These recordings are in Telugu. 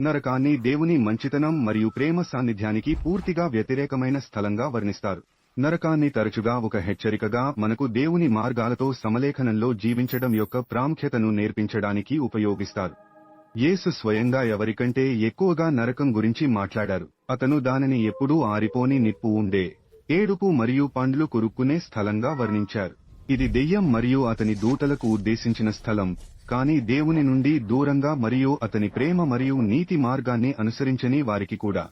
నరకాన్ని దేవుని మంచితనం మరియు ప్రేమ సాన్నిధ్యానికి పూర్తిగా వ్యతిరేకమైన స్థలంగా వర్ణిస్తారు. నరకాన్ని తరచుగా ఒక హెచ్చరికగా మనకు దేవుని మార్గాలతో సమలేఖనంలో జీవించడం యొక్క ప్రాముఖ్యతను నేర్పించడానికి ఉపయోగిస్తారు. యేసు స్వయంగా ఎవరికంటే ఎక్కువగా నరకం గురించి మాట్లాడారు. అతను దానిని ఎప్పుడూ ఆరిపోని నిప్పు ఉండే ఏడుపు మరియు పండ్లు కురుక్కునే స్థలంగా వర్ణించారు. ఇది దెయ్యం మరియు అతని దూతలకు ఉద్దేశించిన స్థలం. కానీ దేవుని నుండి దూరంగా మరియు అతని ప్రేమ మరియు నీతి మార్గాన్ని అనుసరించని వారికి కూడా.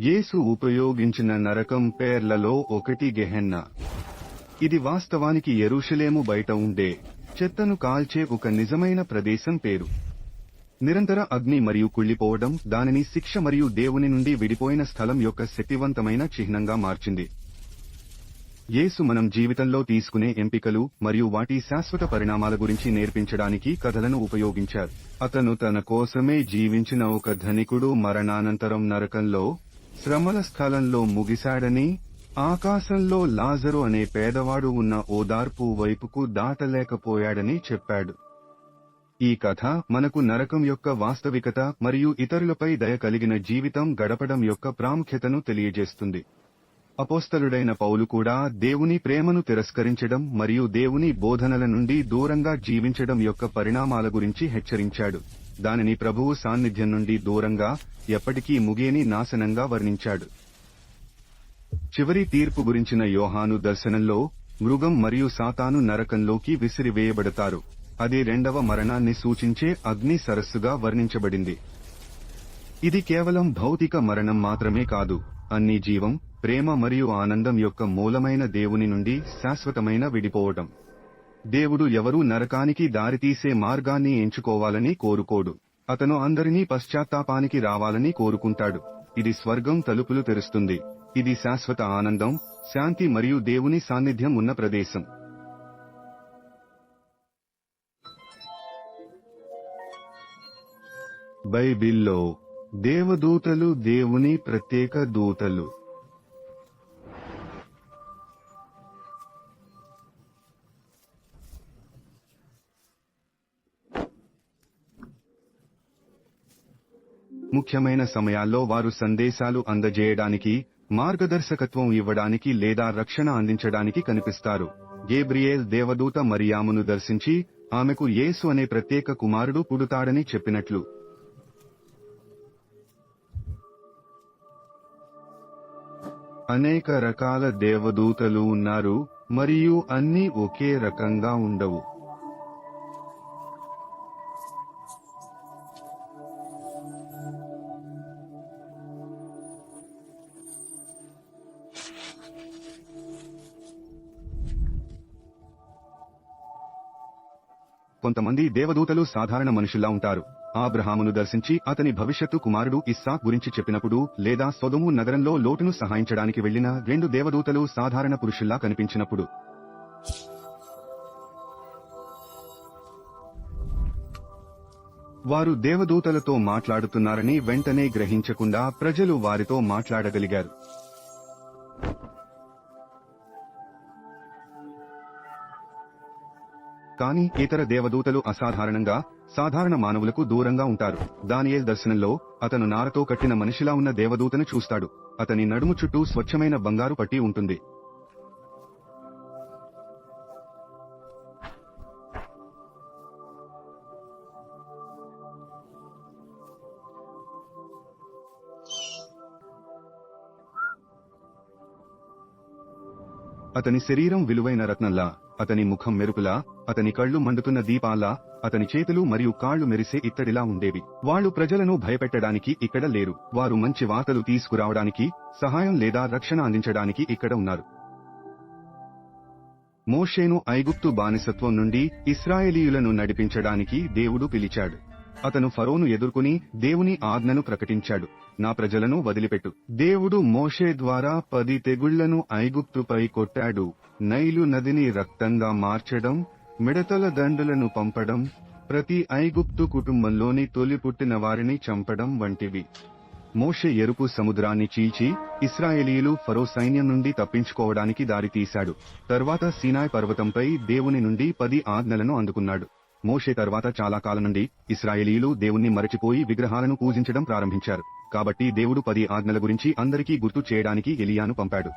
యేసు ఉపయోగించిన నరకం పేర్లలో ఒకటి గెహెన్నా. ఇది వాస్తవానికి ఎరుషలేము బయట ఉండే చెత్తను కాల్చే ఒక నిజమైన ప్రదేశం పేరు. నిరంతర అగ్ని మరియు కుళ్ళిపోవడం దానిని శిక్ష మరియు దేవుని నుండి విడిపోయిన స్థలం యొక్క శక్తివంతమైన చిహ్నంగా మార్చింది. యేసు మనం జీవితంలో తీసుకునే ఎంపికలు మరియు వాటి శాశ్వత పరిణామాల గురించి నేర్పించడానికి కథలను ఉపయోగించారు. అతను తన కోసమే జీవించిన ఒక ధనికుడు మరణానంతరం నరకంలో శ్రమల స్థలంలో ముగిశాడని ఆకాశంలో లాజరు అనే పేదవాడు ఉన్న ఓదార్పు వైపుకు దాటలేకపోయాడని చెప్పాడు. ఈ కథ మనకు నరకం యొక్క వాస్తవికత మరియు ఇతరులపై దయ కలిగిన జీవితం గడపడం యొక్క ప్రాముఖ్యతను తెలియజేస్తుంది. అపోస్తలుడైన పౌలు కూడా దేవుని ప్రేమను తిరస్కరించడం మరియు దేవుని బోధనల నుండి దూరంగా జీవించడం యొక్క పరిణామాల గురించి హెచ్చరించాడు. దానిని ప్రభువు సాన్నిధ్యం నుండి దూరంగా ఎప్పటికీ ముగియని నాశనంగా వర్ణించాడు. చివరి తీర్పు గురించిన యోహాను దర్శనంలో మృగం మరియు సాతాను నరకంలోకి విసిరివేయబడతారు. అది రెండవ మరణాన్ని సూచించే అగ్ని సరస్సుగా వర్ణించబడింది. ఇది కేవలం భౌతిక మరణం మాత్రమే కాదు అన్ని జీవం ప్రేమ మరియు ఆనందం యొక్క మూలమైన దేవుని నుండి శాశ్వతమైన విడిపోవటం. దేవుడు ఎవరూ నరకానికి దారితీసే మార్గాన్ని ఎంచుకోవాలని కోరుకోడు. అతను అందరినీ పశ్చాత్తాపానికి రావాలని కోరుకుంటాడు. ఇది స్వర్గం తలుపులు తెరుస్తుంది. ఇది శాశ్వత ఆనందం శాంతి మరియు దేవుని సాన్నిధ్యం ఉన్న ప్రదేశం. బైబిల్లో దేవదూతలు దేవుని ప్రత్యేక దూతలు. ముఖ్యమైన సమయాల్లో వారు సందేశాలు అందజేయడానికి మార్గదర్శకత్వం ఇవ్వడానికి లేదా రక్షణ అందించడానికి కనిపిస్తారు. గేబ్రియేల్ దేవదూత మరియామును దర్శించి ఆమెకు యేసు అనే ప్రత్యేక కుమారుడు పుడుతాడని చెప్పినట్లు. అనేక రకాల దేవదూతలు ఉన్నారు మరియు అన్నీ ఒకే రకంగా ఉండవు. కొంతమంది దేవదూతలు సాధారణ మనుషుల్లా ఉంటారు. ఆబ్రహామును దర్శించి అతని భవిష్యత్తు కుమారుడు ఇస్సాక్ గురించి చెప్పినప్పుడు లేదా సొదుము నగరంలో లోటును సహాయించడానికి వెళ్ళిన రెండు దేవదూతలు సాధారణ పురుషుల్లా కనిపించినప్పుడు. వారు దేవదూతలతో మాట్లాడుతున్నారని వెంటనే గ్రహించకుండా ప్రజలు వారితో మాట్లాడగలిగారు. కానీ ఇతర దేవదూతలు అసాధారణంగా సాధారణ మానవులకు దూరంగా ఉంటారు. దానియేల్ దర్శనంలో అతను నారతో కట్టిన మనిషిలా ఉన్న దేవదూతను చూస్తాడు. అతని నడుము చుట్టూ స్వచ్ఛమైన బంగారు పట్టి ఉంటుంది. అతని శరీరం విలువైన రత్నంలా. అతని ముఖం మెరుపులా అతని కళ్ళు మండుతున్న దీపాలా అతని చేతులు మరియు కాళ్ళు మెరిసే ఇత్తడిలా ఉండేవి. వాళ్ళు ప్రజలను భయపెట్టడానికి ఇక్కడ లేరు. వారు మంచి వార్తలు తీసుకురావడానికి సహాయం లేదా రక్షణ అందించడానికి ఇక్కడ ఉన్నారు. మోషేను ఐగుప్తు బానిసత్వం నుండి ఇస్రాయేలీయులను నడిపించడానికి దేవుడు పిలిచాడు. అతను ఫరోను ఎదుర్కొని దేవుని ఆజ్ఞను ప్రకటించాడు. నా ప్రజలను వదిలిపెట్టు. దేవుడు మోషే ద్వారా పది తెగుళ్ళను ఐగుప్తుపై కొట్టాడు. నైలు నదిని రక్తంగా మార్చడం మిడతల దండులను పంపడం ప్రతి ఐగుప్తు కుటుంబంలోని తొలి పుట్టిన వారిని చంపడం వంటివి. మోషే ఎరుపు సముద్రాన్ని చీల్చి ఇస్రాయేలీయులు ఫరో సైన్యం నుండి తప్పించుకోవడానికి దారితీశాడు. తర్వాత సీనాయ్ పర్వతంపై దేవుని నుండి పది ఆజ్ఞలను అందుకున్నాడు. మోషే తర్వాత చాలా కాలం నుండి ఇస్రాయేలీలు దేవుణ్ణి మరచిపోయి విగ్రహాలను పూజించడం ప్రారంభించారు. కాబట్టి దేవుడు పది ఆజ్ఞల గురించి అందరికీ గుర్తు చేయడానికి ఎలియాను పంపాడు.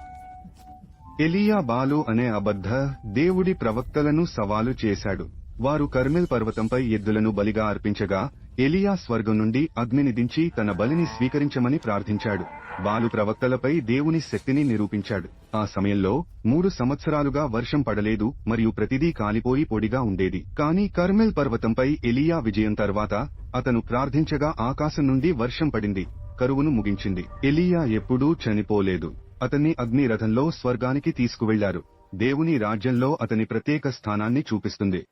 ఎలియా బాలు అనే అబద్ధ దేవుడి ప్రవక్తలను సవాలు చేశాడు. వారు కర్మెల్ పర్వతంపై ఎద్దులను బలిగా అర్పించగా ఎలియా స్వర్గం నుండి అగ్నిని దించి తన బలిని స్వీకరించమని ప్రార్థించాడు. బాలు ప్రవక్తలపై దేవుని శక్తిని నిరూపించాడు. ఆ సమయంలో మూడు సంవత్సరాలుగా వర్షం పడలేదు మరియు ప్రతిదీ కాలిపోయి పొడిగా ఉండేది. కానీ కర్మెల్ పర్వతంపై ఎలియా విజయం తర్వాత అతను ప్రార్థించగా ఆకాశం నుండి వర్షం పడింది. కరువును ముగించింది. ఎలియా ఎప్పుడూ చనిపోలేదు. అతన్ని అగ్ని రథంలో స్వర్గానికి తీసుకువెళ్ళారు. దేవుని రాజ్యంలో అతని ప్రత్యేక స్థానాన్ని చూపిస్తుంది.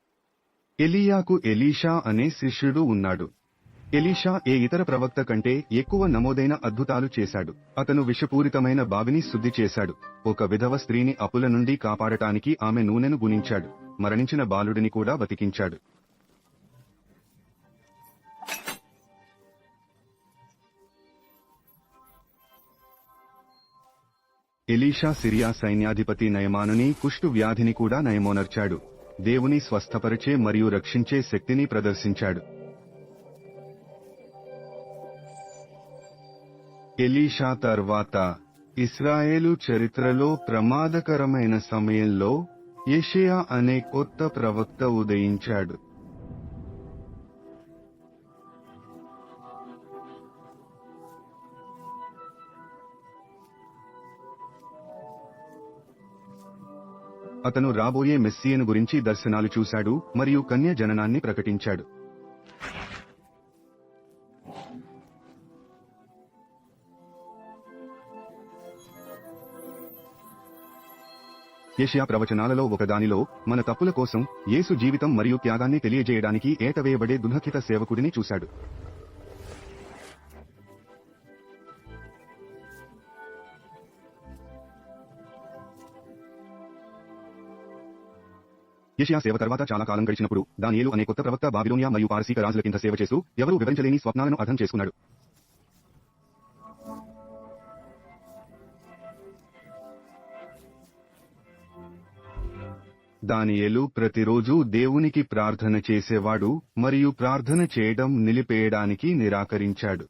ఎలియాకు ఎలీషా అనే శిష్యుడు ఉన్నాడు. ఎలీషా ఏ ఇతర ప్రవక్త కంటే ఎక్కువ నమోదైన అద్భుతాలు చేశాడు. అతను విషపూరితమైన బావిని శుద్ధి చేశాడు. ఒక విధవ స్త్రీని అప్పుల నుండి కాపాడటానికి ఆమె నూనెను గుణించాడు. మరణించిన బాలుడిని కూడా బతికించాడు. ఎలీషా సిరియా సైన్యాధిపతి నయమానుని కుష్టు వ్యాధిని కూడా నయమోనర్చాడు. దేవుని స్వస్థపరిచే మరియు రక్షించే శక్తిని ప్రదర్శించాడు. ఎలీషా తర్వాత ఇస్రాయేలు చరిత్రలో ప్రమాదకరమైన సమయంలో యెషయా అనే కొత్త ప్రవక్త ఉదయించాడు. అతను రాబోయే మెస్సియను గురించి దర్శనాలు చూశాడు మరియు కన్య జననాన్ని ప్రకటించాడు. ఏషియా ప్రవచనాలలో ఒకదానిలో మన తప్పుల కోసం యేసు జీవితం మరియు త్యాగాన్ని తెలియజేయడానికి ఏటవేయబడే దుర్హకిత సేవకుడిని చూశాడు. యెషయా సేవ తర్వాత చాలా కాలం గడిచినప్పుడు దానియేలు అనే కొత్త ప్రవక్త బాబిలోనియా మరియు పారసీక రాజుల కింద సేవ చేస్తూ ఎవరూ వివరించలేని స్వప్నాలను అర్థం చేసుకున్నాడు. దానియేలు ప్రతిరోజు దేవునికి ప్రార్థన చేసేవాడు మరియు ప్రార్థన చేయడం నిలిపేయడానికి నిరాకరించాడు.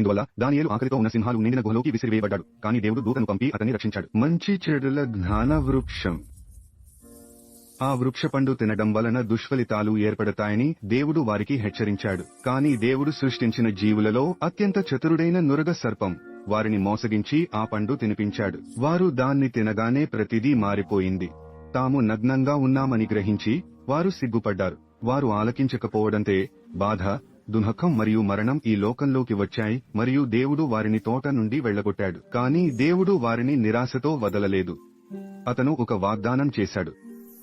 ఇందువల్ల దానియేలు ఆకలితో ఉన్న సింహాలు నిండిన గుహలోకి విసిరివేయబడ్డాడు. కానీ దేవుడు దూతను పంపి అతన్ని రక్షించాడు. మంచి చెడుల జ్ఞాన వృక్షం. ఆ వృక్ష పండు తినడం వలన దుష్ఫలితాలు ఏర్పడతాయని దేవుడు వారికి హెచ్చరించాడు. కానీ దేవుడు సృష్టించిన జీవులలో అత్యంత చతురుడైన నురగ సర్పం వారిని మోసగించి ఆ పండు తినిపించాడు. వారు దాన్ని తినగానే ప్రతిదీ మారిపోయింది. తాము నగ్నంగా ఉన్నామని గ్రహించి వారు సిగ్గుపడ్డారు. వారు ఆలకించకపోవడంతే బాధ దుఃఖం మరియు మరణం ఈ లోకంలోకి వచ్చాయి మరియు దేవుడు వారిని తోట నుండి వెళ్ళగొట్టాడు కానీ దేవుడు వారిని నిరాశతో వదలలేదు. అతను ఒక వాగ్దానం చేశాడు.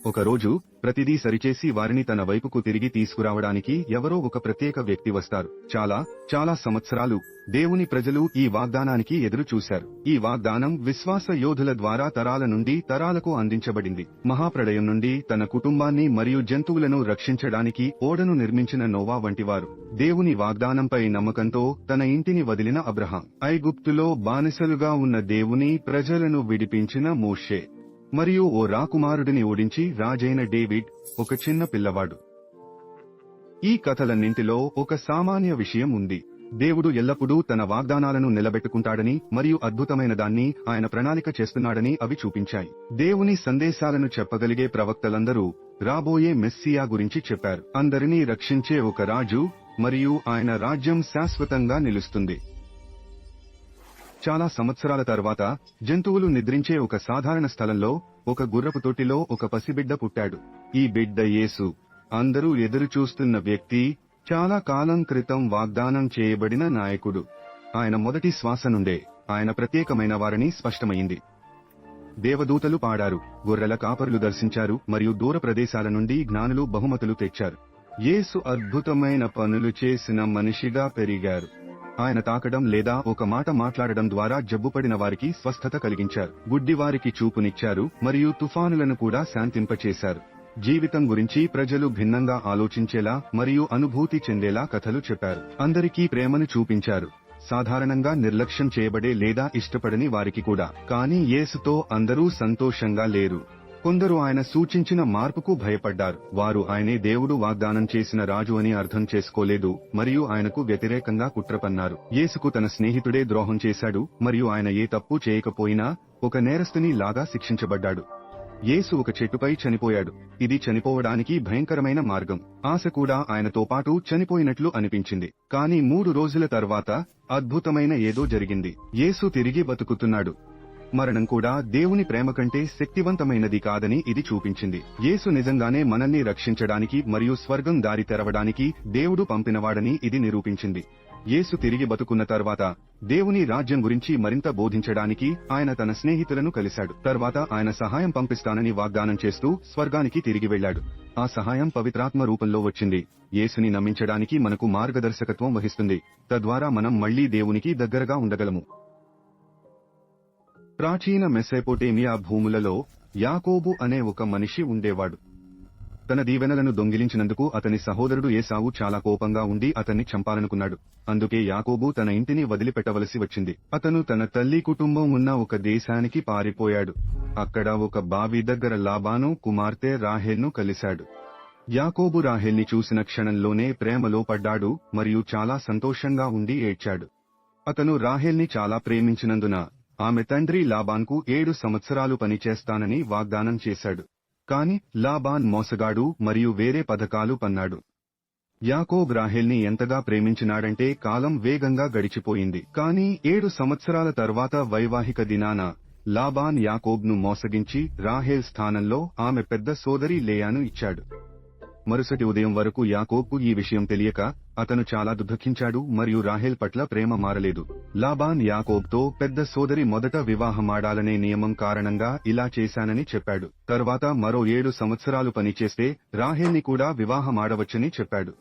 ఒక రోజు ప్రతిదీ సరిచేసి వారిని తన వైపుకు తిరిగి తీసుకురావడానికి ఎవరో ఒక ప్రత్యేక వ్యక్తి వస్తారు. చాలా చాలా సంవత్సరాలు దేవుని ప్రజలు ఈ వాగ్దానానికి ఎదురు చూశారు ఈ వాగ్దానం విశ్వాస యోధుల ద్వారా తరాల నుండి తరాలకు అందించబడింది. మహాప్రళయం నుండి తన కుటుంబాన్ని మరియు జంతువులను రక్షించడానికి ఓడను నిర్మించిన నోవా వంటివారు. దేవుని వాగ్దానంపై నమ్మకంతో తన ఇంటిని వదిలిన అబ్రహాం. ఐగుప్తులో బానిసలుగా ఉన్న దేవుని ప్రజలను విడిపించిన మోషే. మరియు ఓ రాకుమారుడిని ఓడించి రాజైన డేవిడ్ ఒక చిన్న పిల్లవాడు. ఈ కథలన్నింటిలో ఒక సామాన్య విషయం ఉంది. దేవుడు ఎల్లప్పుడూ తన వాగ్దానాలను నిలబెట్టుకుంటాడని మరియు అద్భుతమైన దాన్ని ఆయన ప్రణాళిక చేస్తున్నాడని అవి చూపించాయి. దేవుని సందేశాలను చెప్పగలిగే ప్రవక్తలందరూ రాబోయే మెస్సియా గురించి చెప్పారు. అందరినీ రక్షించే ఒక రాజు మరియు ఆయన రాజ్యం శాశ్వతంగా నిలుస్తుంది. చాలా సంవత్సరాల తర్వాత జంతువులు నిద్రించే ఒక సాధారణ స్థలంలో ఒక గుర్రపు తొట్టిలో ఒక పసిబిడ్డ పుట్టాడు. ఈ బిడ్డ యేసు. అందరూ ఎదురుచూస్తున్న వ్యక్తి చాలా కాలం క్రితం వాగ్దానం చేయబడిన నాయకుడు. ఆయన మొదటి శ్వాస నుండే ఆయన ప్రత్యేకమైన వారని స్పష్టమైంది. దేవదూతలు పాడారు గొర్రెల కాపరులు దర్శించారు మరియు దూర ప్రదేశాల నుండి జ్ఞానులు బహుమతులు తెచ్చారు. యేసు అద్భుతమైన పనులు చేసిన మనిషిగా పెరిగారు. ఆయన తాకడం లేదా ఒక మాట మాట్లాడడం ద్వారా జబ్బుపడిన వారికి స్వస్థత కలిగించారు. గుడ్డివారికి చూపునిచ్చారు మరియు తుఫానులను కూడా శాంతింపచేశారు. జీవితం గురించి ప్రజలు భిన్నంగా ఆలోచించేలా మరియు అనుభూతి చెందేలా కథలు చెప్పారు. అందరికీ ప్రేమను చూపించారు. సాధారణంగా నిర్లక్ష్యం చేయబడే లేదా ఇష్టపడని వారికి కూడా. కానీ యేసుతో అందరూ సంతోషంగా లేరు. కొందరు ఆయన సూచించిన మార్పుకు భయపడ్డారు. వారు ఆయనే దేవుడు వాగ్దానం చేసిన రాజు అని అర్థం చేసుకోలేదు మరియు ఆయనకు వ్యతిరేకంగా కుట్రపన్నారు. యేసుకు తన స్నేహితుడే ద్రోహం చేశాడు మరియు ఆయన ఏ తప్పు చేయకపోయినా ఒక నేరస్తుని లాగా శిక్షించబడ్డాడు. యేసు ఒక చెట్టుపై చనిపోయాడు. ఇది చనిపోవడానికి భయంకరమైన మార్గం. ఆశ కూడా ఆయనతో పాటు చనిపోయినట్లు అనిపించింది. కానీ మూడు రోజుల తర్వాత అద్భుతమైన ఏదో జరిగింది. యేసు తిరిగి బతుకుతున్నాడు. మరణం కూడా దేవుని ప్రేమ కంటే శక్తివంతమైనది కాదని ఇది చూపించింది. యేసు నిజంగానే మనల్ని రక్షించడానికి మరియు స్వర్గం దారి తెరవడానికి దేవుడు పంపినవాడని ఇది నిరూపించింది. యేసు తిరిగి బతుకున్న తర్వాత దేవుని రాజ్యం గురించి మరింత బోధించడానికి ఆయన తన స్నేహితులను కలిశాడు. తర్వాత ఆయన సహాయం పంపిస్తానని వాగ్దానం చేస్తూ స్వర్గానికి తిరిగి వెళ్ళాడు. ఆ సహాయం పవిత్రాత్మ రూపంలో వచ్చింది. యేసుని నమ్మించడానికి మనకు మార్గదర్శకత్వం వహిస్తుంది. తద్వారా మనం మళ్ళీ దేవునికి దగ్గరగా ఉండగలము. ప్రాచీన మెసెపోటేమియా భూములలో యాకోబు అనే ఒక మనిషి ఉండేవాడు. తన దీవెనలను దొంగిలించినందుకు అతని సహోదరుడు ఏసావు చాలా కోపంగా ఉండి అతన్ని చంపాలనుకున్నాడు. అందుకే యాకోబు తన ఇంటిని వదిలిపెట్టవలసి వచ్చింది. అతను తన తల్లి కుటుంబం ఉన్న ఒక దేశానికి పారిపోయాడు. అక్కడ ఒక బావి దగ్గర లాబాను కుమార్తె రాహేల్ను కలిశాడు. యాకోబు రాహేల్ని చూసిన క్షణంలోనే ప్రేమలో పడ్డాడు మరియు చాలా సంతోషంగా ఉండి ఏడ్చాడు. అతను రాహేల్ని చాలా ప్రేమించినందున ఆమె తండ్రి లాబాన్కు ఏడు సంవత్సరాలు పనిచేస్తానని వాగ్దానం చేశాడు. కాని లాబాన్ మోసగాడు మరియు వేరే పథకాలు పన్నాడు. యాకోబ్ రాహేల్ని ఎంతగా ప్రేమించినాడంటే కాలం వేగంగా గడిచిపోయింది. కాని ఏడు సంవత్సరాల తర్వాత వైవాహిక దినాన లాబాన్ యాకోబ్ను మోసగించి రాహేల్ స్థానంలో ఆమె పెద్ద సోదరి లేయాను ఇచ్చాడు. మరుసటి ఉదయం వరకు యాకోబ్కు ఈ విషయం తెలియక అతను చాలా దుఃఖించాడు మరియు రాహేల్ పట్ల ప్రేమ మారలేదు. లాబాన్ యాకోబ్తో పెద్ద సోదరి మొదట వివాహమాడాలనే నియమం కారణంగా ఇలా చేశానని చెప్పాడు. తరువాత మరో ఏడు సంవత్సరాలు పనిచేస్తే రాహేల్ని కూడా వివాహమాడవచ్చని చెప్పాడు.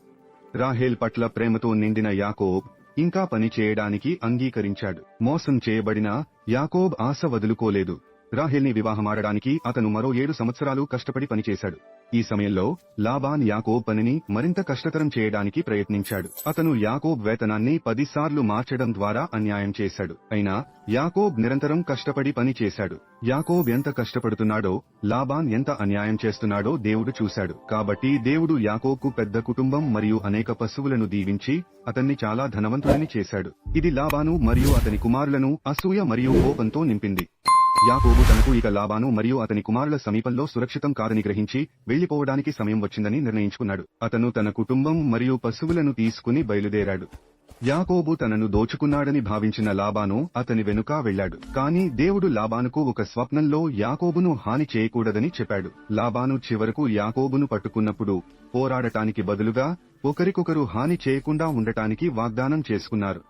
రాహేల్ పట్ల ప్రేమతో నిండిన యాకోబ్ ఇంకా పని చేయడానికి అంగీకరించాడు. మోసం చేయబడిన యాకోబ్ ఆశ వదులుకోలేదు. రాహేల్ని వివాహమాడడానికి అతను మరో ఏడు సంవత్సరాలు కష్టపడి పనిచేశాడు. ఈ సమయంలో లాబాన్ యాకోబ్ పనిని మరింత కష్టతరం చేయడానికి ప్రయత్నించాడు. అతను యాకోబ్ వేతనాన్ని పదిసార్లు మార్చడం ద్వారా అన్యాయం చేశాడు. అయినా యాకోబ్ నిరంతరం కష్టపడి పని చేశాడు యాకోబ్ ఎంత కష్టపడుతున్నాడో లాబాన్ ఎంత అన్యాయం చేస్తున్నాడో దేవుడు చూశాడు. కాబట్టి దేవుడు యాకోబ్కు పెద్ద కుటుంబం మరియు అనేక పశువులను దీవించి అతన్ని చాలా ధనవంతుడని చేశాడు. ఇది లాబాను మరియు అతని కుమారులను అసూయ మరియు కోపంతో నింపింది. యాకోబు తనకు ఇక లాబాను మరియు అతని కుమారుల సమీపంలో సురక్షితం కాదని గ్రహించి వెళ్ళిపోవడానికి సమయం వచ్చిందని నిర్ణయించుకున్నాడు. అతను తన కుటుంబం మరియు పశువులను తీసుకుని బయలుదేరాడు. యాకోబు తనను దోచుకున్నాడని భావించిన లాబాను అతని వెనుక వెళ్ళాడు. కాని దేవుడు లాబానుకు ఒక స్వప్నంలో యాకోబును హాని చేయకూడదని చెప్పాడు. లాబాను చివరకు యాకోబును పట్టుకున్నప్పుడు పోరాడటానికి బదులుగా ఒకరికొకరు హాని చేయకుండా ఉండటానికి వాగ్దానం చేసుకున్నారు.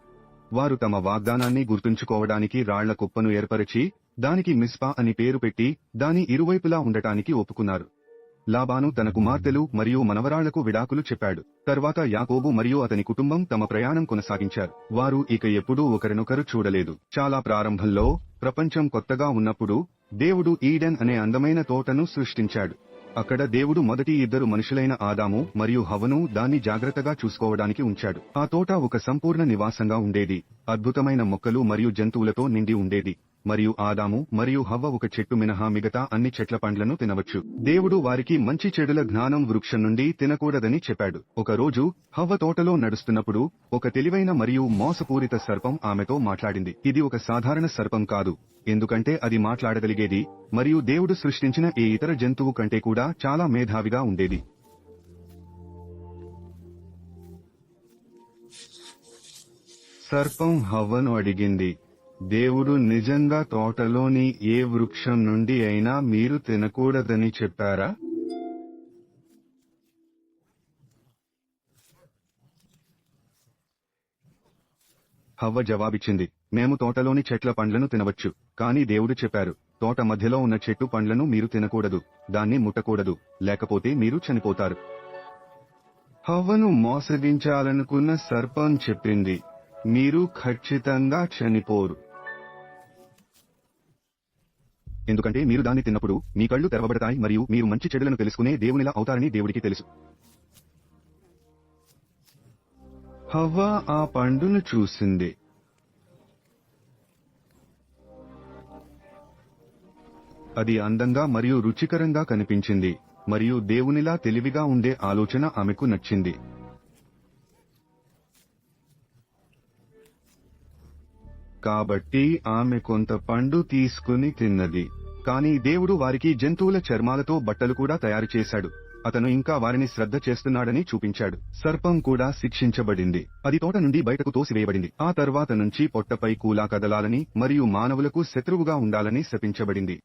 వారు తమ వాగ్దానాన్ని గుర్తుంచుకోవడానికి రాళ్ళ కుప్పను ఏర్పరిచి దానికి మిస్పా అని పేరు పెట్టి దాని ఇరువైపులా ఉండటానికి ఒప్పుకున్నారు. లాబాను తన కుమార్తెలు మరియు మనవరాళ్ళకు విడాకులు చెప్పాడు. తర్వాత యాకోబు మరియు అతని కుటుంబం తమ ప్రయాణం కొనసాగించారు. వారు ఇక ఎప్పుడూ ఒకరినొకరు చూడలేదు. చాలా ప్రారంభంలో ప్రపంచం కొత్తగా ఉన్నప్పుడు దేవుడు ఈడెన్ అనే అందమైన తోటను సృష్టించాడు. అక్కడ దేవుడు మొదటి ఇద్దరు మనుషులైన ఆదాము మరియు హవను దాన్ని జాగ్రత్తగా చూసుకోవడానికి ఉంచాడు. ఆ తోట ఒక సంపూర్ణ నివాసంగా ఉండేది. అద్భుతమైన మొక్కలు మరియు జంతువులతో నిండి ఉండేది. మరియు ఆదాము మరియు హవ్వ ఒక చెట్టు మినహా మిగతా అన్ని చెట్ల పండ్లను తినవచ్చు. దేవుడు వారికి మంచి చెడుల జ్ఞానం వృక్షం నుండి తినకూడదని చెప్పాడు. ఒక రోజు హవ్వ తోటలో నడుస్తున్నప్పుడు ఒక తెలివైన మరియు మోసపూరిత సర్పం ఆమెతో మాట్లాడింది. ఇది ఒక సాధారణ సర్పం కాదు. ఎందుకంటే అది మాట్లాడగలిగేది మరియు దేవుడు సృష్టించిన ఏ ఇతర జంతువు కంటే కూడా చాలా మేధావిగా ఉండేది. సర్పం హవ్వను అడిగింది. దేవుడు నిజంగా తోటలోని ఏ వృక్షం నుండి అయినా మీరు తినకూడదని చెప్పారా? హవ్వ జవాబిచ్చింది. మేము తోటలోని చెట్ల పండ్లను తినవచ్చు. కానీ దేవుడు చెప్పారు తోట మధ్యలో ఉన్న చెట్టు పండ్లను మీరు తినకూడదు. దాన్ని ముట్టకూడదు. లేకపోతే మీరు చనిపోతారు. హవ్వను మోసగించాలనుకున్న సర్పం చెప్పింది మీరు ఖచ్చితంగా చనిపోరు. ఎందుకంటే మీరు దాన్ని తిన్నప్పుడు మీ కళ్ళు తెరవబడతాయి మరియు మీరు మంచి చెడులను తెలుసుకునే దేవునిలా అవుతారని దేవుడికి తెలుసు. హవ్వ ఆ పండును చూసింది. అది అందంగా మరియు రుచికరంగా కనిపించింది మరియు దేవునిలా తెలివిగా ఉండే ఆలోచన ఆమెకు నచ్చింది. కాబట్టి ఆమె కొంత పండు తీసుకుని తిన్నది. కానీ దేవుడు వారికి జంతువుల చర్మాలతో బట్టలు కూడా తయారు చేశాడు. అతను ఇంకా వారిని శ్రద్ధ చేస్తున్నాడని చూపించాడు. సర్పం కూడా శిక్షించబడింది. అది తోట నుండి బయటకు తోసివేయబడింది. ఆ తర్వాత నుంచి పొట్టపై కూలా కదలాలని మరియు మానవులకు శత్రువుగా ఉండాలని శపించబడింది.